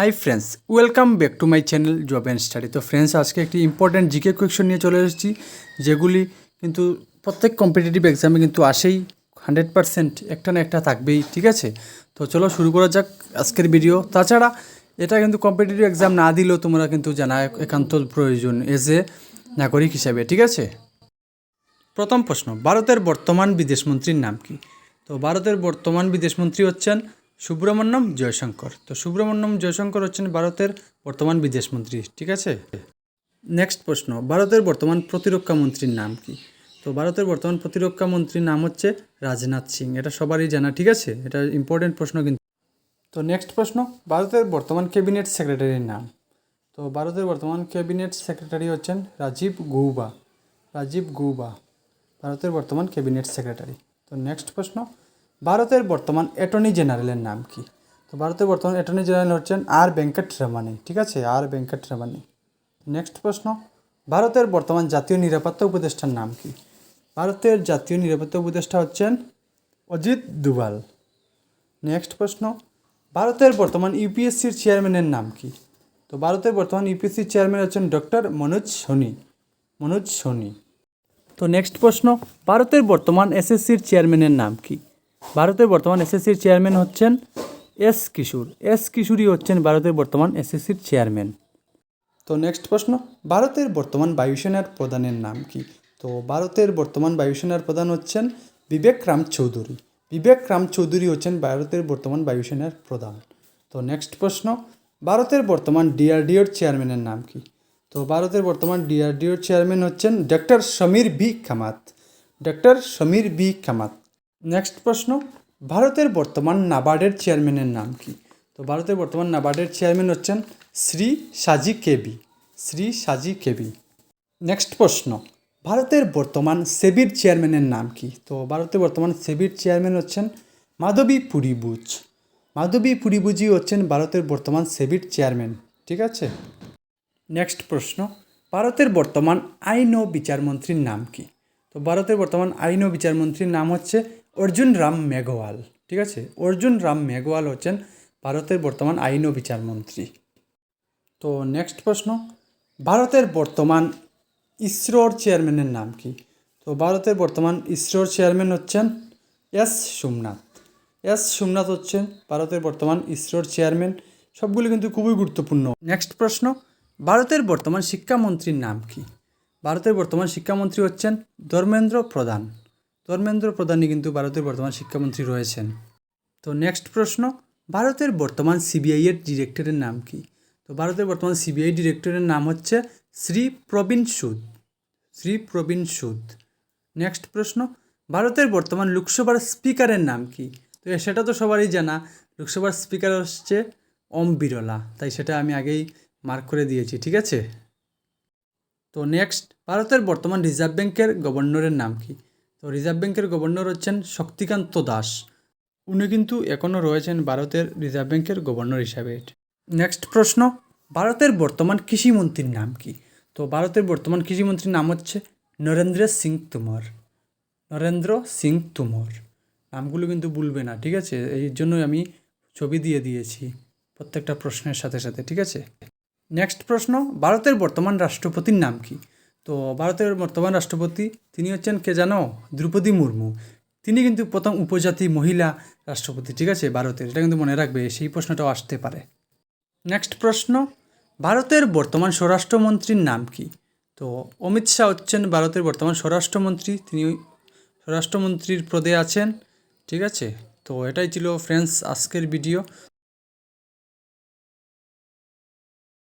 Hi friends welcome back to my channel job and study তো friends আজকে একটি important GK question নিয়ে চলে এসেছি, যেগুলি কিন্তু প্রত্যেক কম্পিটিটিভ এক্সামে কিন্তু আসেই হান্ড্রেড পারসেন্ট একটা না একটা থাকবেই, ঠিক আছে? তো চলো শুরু করা যাক আজকের ভিডিও তাছাড়া এটা কিন্তু কম্পিটিটিভ এক্সাম না দিলেও তোমরা কিন্তু জানা একান্ত প্রয়োজন এজ এ নাগরিক হিসাবে, ঠিক আছে? প্রথম প্রশ্ন, ভারতের বর্তমান বিদেশমন্ত্রীর নাম কি? তো ভারতের বর্তমান বিদেশমন্ত্রী হচ্ছেন সুব্রমণ্যম জয়শঙ্কর। তো সুব্রমণ্যম জয়শঙ্কর হচ্ছেন ভারতের বর্তমান বিদেশমন্ত্রী, ঠিক আছে? নেক্সট প্রশ্ন, ভারতের বর্তমান প্রতিরক্ষা মন্ত্রীর নাম কি? তো ভারতের বর্তমান প্রতিরক্ষা মন্ত্রীর নাম হচ্ছে রাজনাথ সিং, এটা সবারই জানা, ঠিক আছে? এটা ইম্পর্টেন্ট প্রশ্ন কিন্তু। তো নেক্সট প্রশ্ন, ভারতের বর্তমান ক্যাবিনেট সেক্রেটারির নাম। তো ভারতের বর্তমান ক্যাবিনেট সেক্রেটারি হচ্ছেন রাজীব গৌবা রাজীব গৌবা, ভারতের বর্তমান ক্যাবিনেট সেক্রেটারি তো নেক্সট প্রশ্ন ভারতের বর্তমান অ্যাটর্নি জেনারেলের নাম কি? তো ভারতের বর্তমান অ্যাটর্নি জেনারেল হচ্ছেন আর ভেঙ্কট রামানি, ঠিক আছে? আর ভেঙ্কট রমানি। নেক্সট প্রশ্ন, ভারতের বর্তমান জাতীয় নিরাপত্তা উপদেষ্টার নাম কি? ভারতের জাতীয় নিরাপত্তা উপদেষ্টা হচ্ছেন অজিত দুভাল নেক্সট প্রশ্ন, ভারতের বর্তমান ইউপিএসসির চেয়ারম্যানের নাম কি? তো ভারতের বর্তমান ইউপিএসসির চেয়ারম্যান হচ্ছেন ডক্টর মনোজ সোনি। মনোজ সোনি। তো নেক্সট প্রশ্ন, ভারতের বর্তমান এসএসসির চেয়ারম্যানের নাম কি? ভারতের বর্তমান এসএসসির চেয়ারম্যান হচ্ছেন এস কিশোর। এস কিশোরই হচ্ছেন ভারতের বর্তমান এসএসসির চেয়ারম্যান তো নেক্সট প্রশ্ন, ভারতের বর্তমান বায়ুসেনার প্রধানের নাম কি? তো ভারতের বর্তমান বায়ুসেনার প্রধান হচ্ছেন বিবেক রাম চৌধুরী। বিবেক রাম চৌধুরী হচ্ছেন ভারতের বর্তমান বায়ুসেনার প্রধান। তো নেক্সট প্রশ্ন, ভারতের বর্তমান ডিআরডিওর চেয়ারম্যানের নাম কি? তো ভারতের বর্তমান ডিআরডিওর চেয়ারম্যান হচ্ছেন doctor Samir B Kamat doctor Samir B Kamat next প্রশ্ন, ভারতের বর্তমান নাবার্ডের চেয়ারম্যানের নাম কি? তো ভারতের বর্তমান নাবার্ডের চেয়ারম্যান হচ্ছেন শ্রী সাজি কেবি। শ্রী সাজি কেবি। নেক্সট প্রশ্ন, ভারতের বর্তমান সেবির চেয়ারম্যানের নাম কি? তো ভারতের বর্তমান সেবির চেয়ারম্যান হচ্ছেন মাধবী পুরীবুজ মাধবী পুরীবুজি হচ্ছেন ভারতের বর্তমান সেবির চেয়ারম্যান, ঠিক আছে? নেক্সট প্রশ্ন, ভারতের বর্তমান আইন ও বিচারমন্ত্রীর নাম কি? তো ভারতের বর্তমান আইন ও বিচারমন্ত্রীর নাম হচ্ছে অর্জুন রাম মেঘওয়াল, ঠিক আছে? অর্জুন রাম মেঘওয়াল হচ্ছেন ভারতের বর্তমান আইন ও বিচারমন্ত্রী তো নেক্সট প্রশ্ন, ভারতের বর্তমান ইসরোর চেয়ারম্যানের নাম কি? তো ভারতের বর্তমান ইসরোর চেয়ারম্যান হচ্ছেন এস সোমনাথ। এস সোমনাথ হচ্ছেন ভারতের বর্তমান ইসরোর চেয়ারম্যান সবগুলো কিন্তু খুবই গুরুত্বপূর্ণ। নেক্সট প্রশ্ন, ভারতের বর্তমান শিক্ষামন্ত্রীর নাম কি? ভারতের বর্তমান শিক্ষামন্ত্রী হচ্ছেন ধর্মেন্দ্র প্রধান। ধর্মেন্দ্র প্রধানই কিন্তু ভারতের বর্তমান শিক্ষামন্ত্রী রয়েছেন। তো নেক্সট প্রশ্ন, ভারতের বর্তমান সিবিআই এর ডিরেক্টরের নাম কি? তো ভারতের বর্তমান সিবিআই ডিরেক্টরের নাম হচ্ছে শ্রী প্রবীণ সুদ। শ্রী প্রবীণ সুদ। নেক্সট প্রশ্ন, ভারতের বর্তমান লোকসভার স্পিকারের নাম কি? তো সেটা তো সবারই জানা। লোকসভার স্পিকার হচ্ছে ওম বিরলা তাই সেটা আমি আগেই মার্ক করে দিয়েছি, ঠিক আছে? তো নেক্সট ভারতের বর্তমান রিজার্ভ ব্যাংকের গভর্নরের নাম কি? তো রিজার্ভ ব্যাংকের গভর্নর হচ্ছেন শক্তিকান্ত দাস। উনি কিন্তু এখনও রয়েছেন ভারতের রিজার্ভ ব্যাংকের গভর্নর হিসাবে। নেক্সট প্রশ্ন, ভারতের বর্তমান কৃষিমন্ত্রীর নাম কি? তো ভারতের বর্তমান কৃষিমন্ত্রীর নাম হচ্ছে নরেন্দ্র সিং তোমর। নরেন্দ্র সিং তোমর। নামগুলো কিন্তু ভুলবে না, ঠিক আছে? এই জন্যই আমি ছবি দিয়ে দিয়েছি প্রত্যেকটা প্রশ্নের সাথে সাথে, ঠিক আছে? নেক্সট প্রশ্ন, ভারতের বর্তমান রাষ্ট্রপতির নাম কি? তো ভারতের বর্তমান রাষ্ট্রপতি, তিনি হচ্ছেন কে জানো? দ্রৌপদী মুর্মু। তিনি কিন্তু প্রথম উপজাতি মহিলা রাষ্ট্রপতি, ঠিক আছে, ভারতের। এটা কিন্তু মনে রাখবে, সেই প্রশ্নটাও আসতে পারে। নেক্সট প্রশ্ন, ভারতের বর্তমান স্বরাষ্ট্রমন্ত্রীর নাম কি? তো অমিত শাহ হচ্ছেন ভারতের বর্তমান স্বরাষ্ট্রমন্ত্রী, তিনি স্বরাষ্ট্রমন্ত্রীর পদে আছেন, ঠিক আছে? তো এটাই ছিল ফ্রেন্ডস আজকের ভিডিও